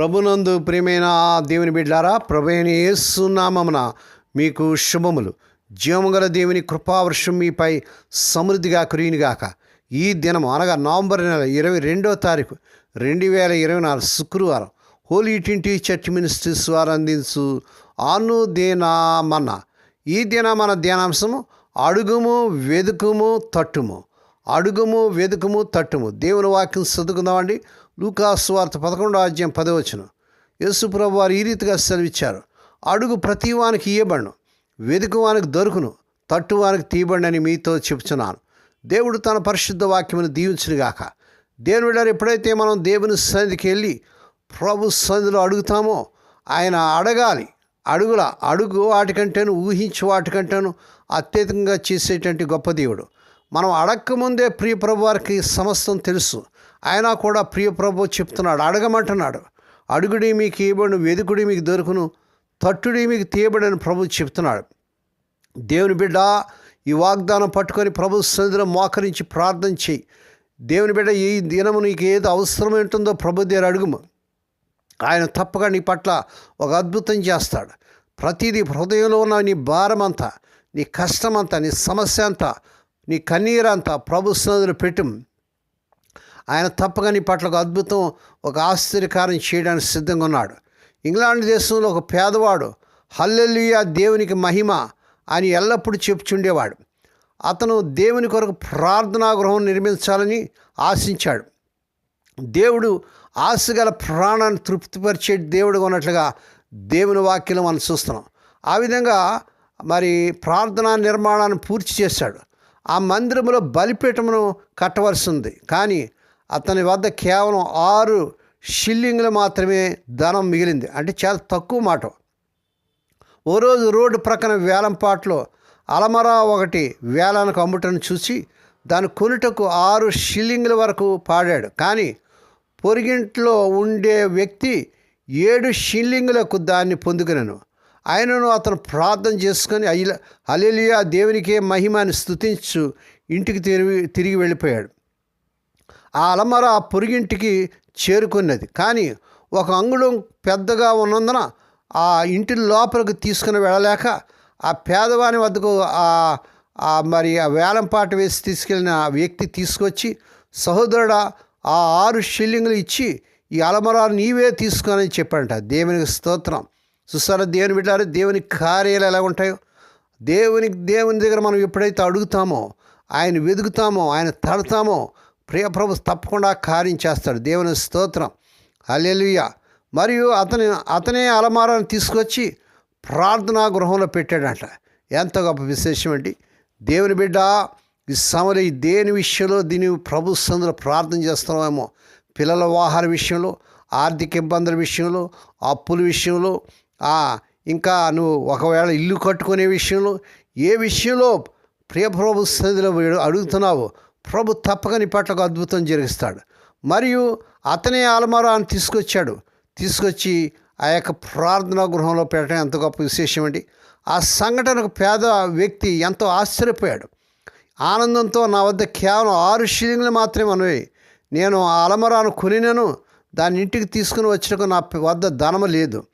ప్రభునందు ప్రియమైన దేవుని బిడ్డారా ప్రభుని సున్నామమున మీకు శుభములు. జీవముగల దేవుని కృపావర్షం మీపై సమృద్ధిగా కురియునిగాక. ఈ దినం అనగా నవంబర్ నెల ఇరవై రెండో తారీఖు రెండు వేల ఇరవై నాలుగు శుక్రవారం హోలీ ట్వంటీ చర్చ్ మినిస్ట్రీస్ వారు అందించు ఆను దేనామన్న. ఈ దిన మన ధ్యానాంశము అడుగుము వెదుకుము తట్టుము. అడుగుము వెదుకుము తట్టుము. దేవుని వాక్యం చదువుకుందామండి. లూకాసు వార్త పదకొండో అధ్యాయం పదవచనం యేసుప్రభు వారు ఈ రీతిగా సెలవిచ్చారు. అడుగు ప్రతి వానికి ఇయ్యబడును వెదుకు వానికి దొరుకును తట్టు వానికి మీతో చెప్తున్నాను దేవుడు తన పరిశుద్ధ వాక్యమును దీవించునుగాక. దేవుని బిడ్డలు ఎప్పుడైతే మనం దేవుని సన్నిధికి వెళ్ళి ప్రభు సన్నిధిలో అడుగుతామో ఆయన అడగాలి. అడుగుల అడుగు వాటికంటేను ఊహించు వాటికంటేను అత్యధికంగా చేసేటువంటి గొప్ప దేవుడు. మనం అడక్కముందే ప్రియ ప్రభు వారికి సమస్తం తెలుసు. అయినా కూడా ప్రియ ప్రభు చెప్తున్నాడు అడగమంటున్నాడు. అడుగుడి మీకు ఇవ్వబడిన వెదుకుడి మీకు దొరుకును తట్టుడి మీకు తీయబడని ప్రభు చెప్తున్నాడు. దేవుని బిడ్డ ఈ వాగ్దానం పట్టుకొని ప్రభు సన్నిధిలో మోకరించి ప్రార్థన చేయి. దేవుని బిడ్డ ఈ దినము నీకు ఏది అవసరం ఉంటుందో ప్రభు దగ్గర అడుగుము. ఆయన తప్పగా నీ పట్ల ఒక అద్భుతం చేస్తాడు. ప్రతిదీ హృదయంలో ఉన్న నీ భారం అంతా నీ కష్టమంతా నీ సమస్య అంతా నీ కన్నీరంతా ప్రభు సన్నిధిలో పెట్టు. ఆయన తప్పక నీ పట్ల ఒక అద్భుతం ఒక ఆశ్చర్యకారం చేయడానికి సిద్ధంగా ఉన్నాడు. ఇంగ్లాండ్ దేశంలో ఒక పేదవాడు హల్లెలుయా దేవునికి మహిమ అని ఎల్లప్పుడూ చెప్పుచుండేవాడు. అతను దేవుని కొరకు ప్రార్థనా గృహం నిర్మించాలని ఆశించాడు. దేవుడు ఆశగల ప్రాణాన్ని తృప్తిపరిచే దేవుడు ఉన్నట్లుగా దేవుని వాక్యం మనం చూస్తున్నాం. ఆ విధంగా మరి ప్రార్థనా నిర్మాణాన్ని పూర్తి చేశాడు. ఆ మందిరంలో బలిపీఠమును కట్టవలసి ఉంది కానీ అతని వద్ద కేవలం ఆరు షిల్లింగ్లు మాత్రమే ధనం మిగిలింది. అంటే చాలా తక్కువ మాట. ఓ రోజు రోడ్డు ప్రక్కన వేలంపాట్లో అలమరా ఒకటి వేలానికి అమ్ముటను చూసి దాని కొనుటకు ఆరు షిల్లింగ్ల వరకు పాడాడు. కానీ పొరిగింట్లో ఉండే వ్యక్తి ఏడు షిల్లింగులకు దాన్ని పొందుకున్నాను ఆయనను అతను ప్రార్థన చేసుకొని అయ్య అలెలియా దేవునికే మహిమాని స్థుతించు ఇంటికి తిరిగి తిరిగి వెళ్ళిపోయాడు. ఆ అలమర ఆ పొరుగింటికి చేరుకున్నది. కానీ ఒక అంగుళం పెద్దగా ఉన్నందున ఆ ఇంటి లోపలికి తీసుకుని వెళ్ళలేక ఆ పేదవాని వద్దకు ఆ మరి ఆ వేలంపాట వేసి తీసుకెళ్ళిన ఆ వ్యక్తి తీసుకొచ్చి సహోదరుడు ఆ ఆరు షిల్లింగ్లు ఇచ్చి ఈ అలమరా నీవే తీసుకొని చెప్పంట దేవునికి స్తోత్రం. చూస్తారా దేవుని బిడ్డారు? దేవుని కార్యాలు ఎలా ఉంటాయో? దేవుని దేవుని దగ్గర మనం ఎప్పుడైతే అడుగుతామో ఆయన వెతుకుతామో ఆయన తడతామో ప్రియప్రభు తప్పకుండా కార్యం చేస్తాడు. దేవుని స్తోత్రం. అల్లెలుయ్య మరియు అతని అతనే అలమారాన్ని తీసుకొచ్చి ప్రార్థనా గృహంలో పెట్టాడంట. ఎంత గొప్ప విశేషం అండి. దేవుని బిడ్డ ఈ సమరి దేని విషయంలో దీని ప్రభు సందులో ప్రార్థన చేస్తున్నామేమో? పిల్లల వాహన విషయంలో ఆర్థిక ఇబ్బందుల విషయంలో అప్పుల విషయంలో ఇంకా నువ్వు ఒకవేళ ఇల్లు కట్టుకునే విషయంలో ఏ విషయంలో ప్రియప్రభు సన్నిధిలో అడుగుతున్నావు ప్రభు తప్పక నీ పట్లకు అద్భుతం జరిగిస్తాడు. మరియు అతనే అలమారాన్ని తీసుకొచ్చాడు. తీసుకొచ్చి ఆ యొక్క ప్రార్థనా గృహంలో పెట్టడం ఎంత గొప్ప విశేషం అండి. ఆ సంఘటనకు పేద వ్యక్తి ఎంతో ఆశ్చర్యపోయాడు. ఆనందంతో నా వద్ద కేవలం ఆరు షిలింగ్లు మాత్రమే అనవి నేను ఆ అలమరాను కొనినను. దాని ఇంటికి తీసుకుని వచ్చినకు నా వద్ద ధనము లేదు.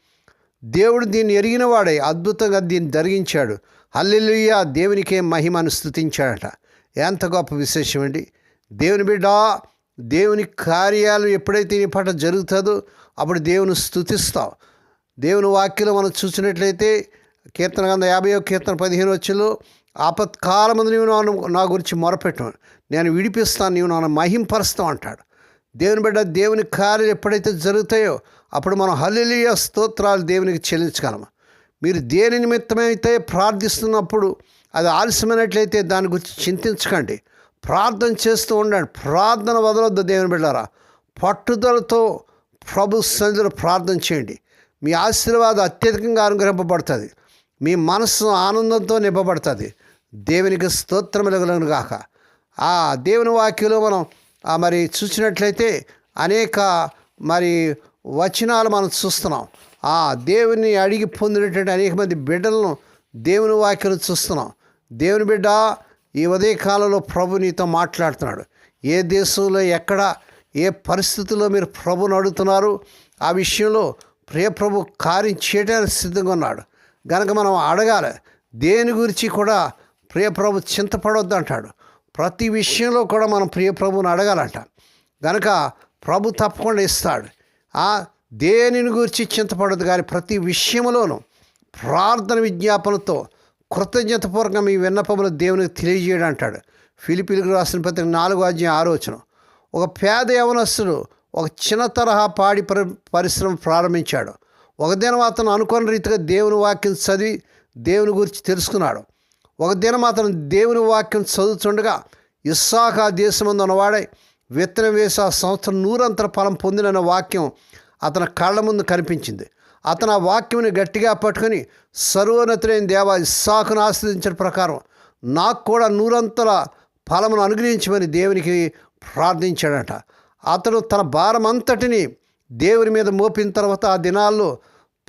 దేవుడు దీన్ని ఎరిగిన వాడే అద్భుతంగా దీన్ని జరిగించాడు. అల్లెలుయ్య దేవునికే మహిమను స్థుతించాడట ఎంత గొప్ప విశేషం అండి. దేవుని బిడ్డ దేవుని కార్యాలు ఎప్పుడైతే నీ పట్ల జరుగుతుందో అప్పుడు దేవుని స్థుతిస్తావు దేవుని వాక్యలో మనం చూసినట్లయితే కీర్తన గంధ యాభై కీర్తన పదిహేను వచ్చలో ఆపత్కాలమందు నీవు నన్ను నా గురించి మొరపెట్టు. నేను విడిపిస్తాను నీవు నన్ను మహింపరుస్తావు అంటాడు. దేవుని బిడ్డ దేవుని కార్యాలు ఎప్పుడైతే జరుగుతాయో అప్పుడు మనం హల్లియ స్తోత్రాలు దేవునికి చెల్లించగలము. మీరు దేని నిమిత్తమైతే ప్రార్థిస్తున్నప్పుడు అది ఆలస్యమైనట్లయితే దాని గురించి చింతించకండి. ప్రార్థన చేస్తూ ఉండండి. ప్రార్థన వదలొద్దు దేవుని బిడ్డారా. పట్టుదలతో ప్రభు సన్నిధిలో ప్రార్థన చేయండి. మీ ఆశీర్వాదం అత్యధికంగా అనుగ్రహింపబడుతుంది. మీ మనస్సు ఆనందంతో నింపబడుతుంది. దేవునికి స్తోత్రములగలను గాక. ఆ దేవుని వాక్యంలో మనం మరి చూసినట్లయితే అనేక మరి వచనాలు మనం చూస్తున్నాం. ఆ దేవుని అడిగి పొందినటువంటి అనేక మంది బిడ్డలను దేవుని వాక్యను చూస్తున్నాం. దేవుని బిడ్డ ఈ ఉదయ కాలంలో ప్రభు నీతో మాట్లాడుతున్నాడు. ఏ దేశంలో ఎక్కడ ఏ పరిస్థితుల్లో మీరు ప్రభుని అడుగుతున్నారు? ఆ విషయంలో ప్రియప్రభు కార్యం చేయడానికి సిద్ధంగా ఉన్నాడు. గనక మనం అడగాలి దేని గురించి కూడా ప్రియప్రభు చింతపడొద్దు అంటాడు. ప్రతి విషయంలో కూడా మనం ప్రియ ప్రభుని అడగాలంట. గనక ప్రభు తప్పకుండా ఇస్తాడు. ఆ దేనిని గురించి చింతపడదు కానీ ప్రతి విషయంలోనూ ప్రార్థన విజ్ఞాపనతో కృతజ్ఞతపూర్వకంగా మీ విన్నపములు దేవునికి తెలియజేయడం అంటాడు. ఫిలిపిలకు రాసిన పత్రిక నాలుగో అధ్యాయం ఆలోచన ఒక పేద యవనస్తుడు ఒక చిన్న తరహా పాడి పరి పరిశ్రమ ప్రారంభించాడు. ఒక దినం అతను అనుకున్న రీతిగా దేవుని వాక్యం చదివి దేవుని గురించి తెలుసుకున్నాడు. ఒక దినం అతను దేవుని వాక్యం చదువుతుండగా ఇస్సాక దేశమందు ఉన్నవాడై విత్తనం వేసి ఆ సంవత్సరం నూరంతర ఫలం పొందిన వాక్యం అతని కళ్ళ ముందు కనిపించింది. అతను ఆ వాక్యంని గట్టిగా పట్టుకొని సర్వోన్నతులైన దేవ ఇస్సాకును ఆశ్రదించిన ప్రకారం నాకు కూడా నూరంతల ఫలమును అనుగ్రహించమని దేవునికి ప్రార్థించాడట. అతడు తన భారం అంతటిని దేవుని మీద మోపిన తర్వాత ఆ దినాల్లో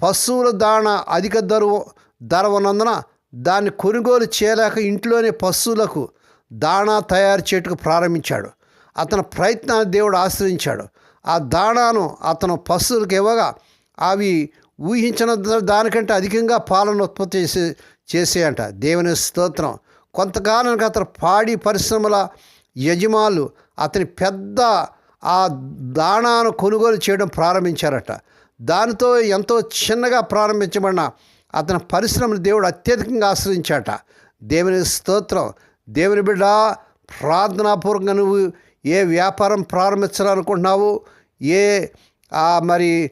పశువుల దాణ అధిక ధర ధర ఉన్నందున దాన్ని కొనుగోలు చేయలేక ఇంట్లోనే పశువులకు దాణా తయారు చేయటకు ప్రారంభించాడు. అతని ప్రయత్నాన్ని దేవుడు ఆశ్రయించాడు. ఆ దాణాను అతను పశువులకు ఇవ్వగా అవి ఊహించిన దానికంటే అధికంగా పాలను ఉత్పత్తి చేసే చేసేయంట. దేవుని స్తోత్రం. కొంతకాలానికి అతను పాడి పరిశ్రమల యజమానులు అతని పెద్ద ఆ దాణాను కొనుగోలు చేయడం ప్రారంభించారట. దానితో ఎంతో చిన్నగా ప్రారంభించబడిన అతని పరిశ్రమను దేవుడు అత్యధికంగా ఆశ్రయించాట. దేవుని స్తోత్రం. దేవుని బిడ్డ ప్రార్థనాపూర్వకంగా నువ్వు ఏ వ్యాపారం ప్రారంభించాలనుకుంటున్నావు? ఏ మరి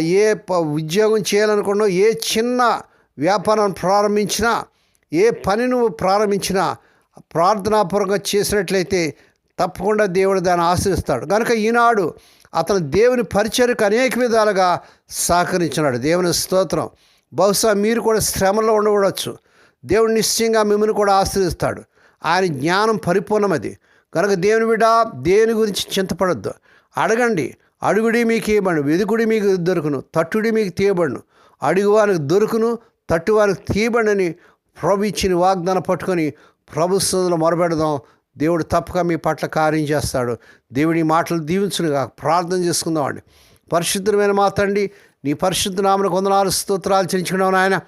ఏ ప- ఉద్యోగం చేయాలనుకున్నావు ఏ చిన్న వ్యాపారం ప్రారంభించినా ఏ పని నువ్వు ప్రారంభించినా ప్రార్థనాపూర్వకంగా చేసినట్లయితే తప్పకుండా దేవుడు దాన్ని ఆశ్రయిస్తాడు కనుక ఈనాడు అతను దేవుని పరిచయకు అనేక విధాలుగా సహకరించినాడు. దేవుని స్తోత్రం. బహుశా మీరు కూడా శ్రమలో ఉండవచ్చు దేవుడు నిశ్చయంగా మిమ్మల్ని కూడా ఆశ్రయిస్తాడు ఆయన జ్ఞానం పరిపూర్ణమది. కనుక దేవుని బిడ్డ దేని గురించి చింతపడద్దు. అడగండి. అడుగుడి మీకు ఇవ్వబడు వెదుకుడి మీకు దొరుకును. తట్టుడి మీకు తీయబడును. అడుగువానికి దొరుకును. తట్టువానికి తీయబడని ప్రభు ఇచ్చిన వాగ్దానం పట్టుకొని ప్రభు మొరబెడదాం దేవుడు తప్పక మీ పట్ల కార్యం చేస్తాడు. దేవుడి మాటలు దీవించునుగా ప్రార్థన చేసుకుందామండి పరిశుద్ధమైన మాతండి నీ పరిశుద్ధ నామను కొందనాలు స్తోత్రాలు చెల్లించుకున్నావు నాయన.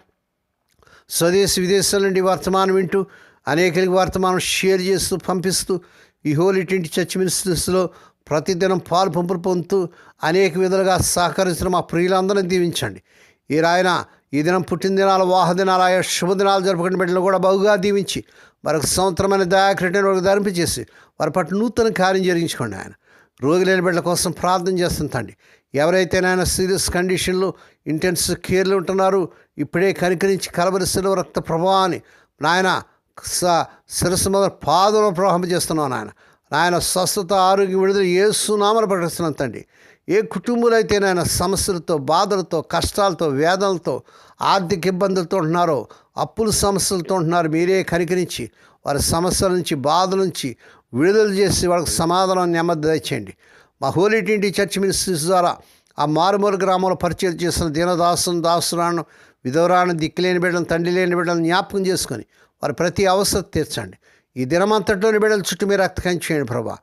స్వదేశ విదేశాల నుండి వర్తమానం వింటూ అనేకలకి వర్తమానం షేర్ చేస్తూ పంపిస్తూ ఈ హోలీ టింటి చర్చ్ మినిస్ట్రీస్లో ప్రతిదినం పాలు పంపులు పొందుతూ అనేక విధాలుగా సహకరించిన మా ప్రియులందరినీ దీవించండి. ఈ రాయన ఈ దినం పుట్టినదినాలు వాహదినాలు ఆయా శుభదినాలు జరుపుకునే బిడ్డలు కూడా బహుగా దీవించి మరొక సంవత్సరమైన దయాక్రీటను వారికి ధరింపచేసి వారి పట్ల నూతన కార్యం జరిగించుకోండి ఆయన రోగి లేని బిడ్డల కోసం ప్రార్థన చేస్తుంటండి ఎవరైతే నాయన సీరియస్ కండిషన్లు ఇంటెన్సివ్ కేర్లు ఉంటున్నారు ఇప్పుడే కనికరించి కలబరిస్తున్న రక్త ప్రభావాన్ని నాయన శిరస్సు మీద పాదం ప్రవాహం చేస్తున్నాం నాయన నాయన స్వస్థత ఆరోగ్యం విడుదల ఏ సునామలు ప్రకటిస్తున్నాం తండ్రి. ఏ కుటుంబాలు అయితే నాయన సమస్యలతో బాధలతో కష్టాలతో వేదనలతో ఆర్థిక ఇబ్బందులతో ఉంటున్నారో అప్పుల సమస్యలతో ఉంటున్నారు మీరే కనికరించి వారి సమస్యల నుంచి బాధల నుంచి విడుదల చేసి వాళ్ళకి సమాధానం నెమ్మది దయచేయండి. మా హోలీ టింటి చర్చ్ మినిస్ట్రీస్ ద్వారా ఆ మారుమూల గ్రామంలో పరిచయం చేసిన దీనదాసును దాసురాను విధవరాను దిక్కులేని బిడ్డలను తండ్రి లేని బిడ్డలను జ్ఞాపకం చేసుకొని వారి ప్రతి అవసరం తీర్చండి. ఈ దినమంతట్లోని బిడ్డల చుట్టూ మీరు రక్తకం చేయండి ప్రభా.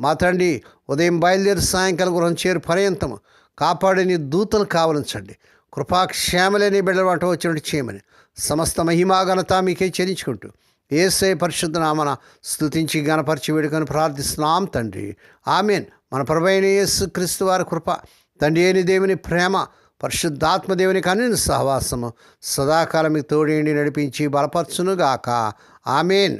మా తండ్రి ఉదయం బయలుదేరి సాయంకాలం గృహం చేరు పర్యంతము కాపాడని దూతలు కావలించండి. కృపాక్షేమలేని బిడ్డల వంట వచ్చినట్టు చేయమని సమస్త మహిమాఘనత మీకే చెల్లించుకుంటూ ఏసై పరిశుద్ధ నామన స్తుతించి గణపరిచి వేడుకొని ప్రార్థిస్తున్నాం తండ్రి. ఆమెన్. మన ప్రభైన యేసు క్రీస్తు వారి కృప తండ్రి అయిన దేవుని ప్రేమ పరిశుద్ధాత్మదేవుని కానీ సహవాసము. సదాకాలం మీకు తోడేండి నడిపించి బలపరచునుగాక. ఆమెన్.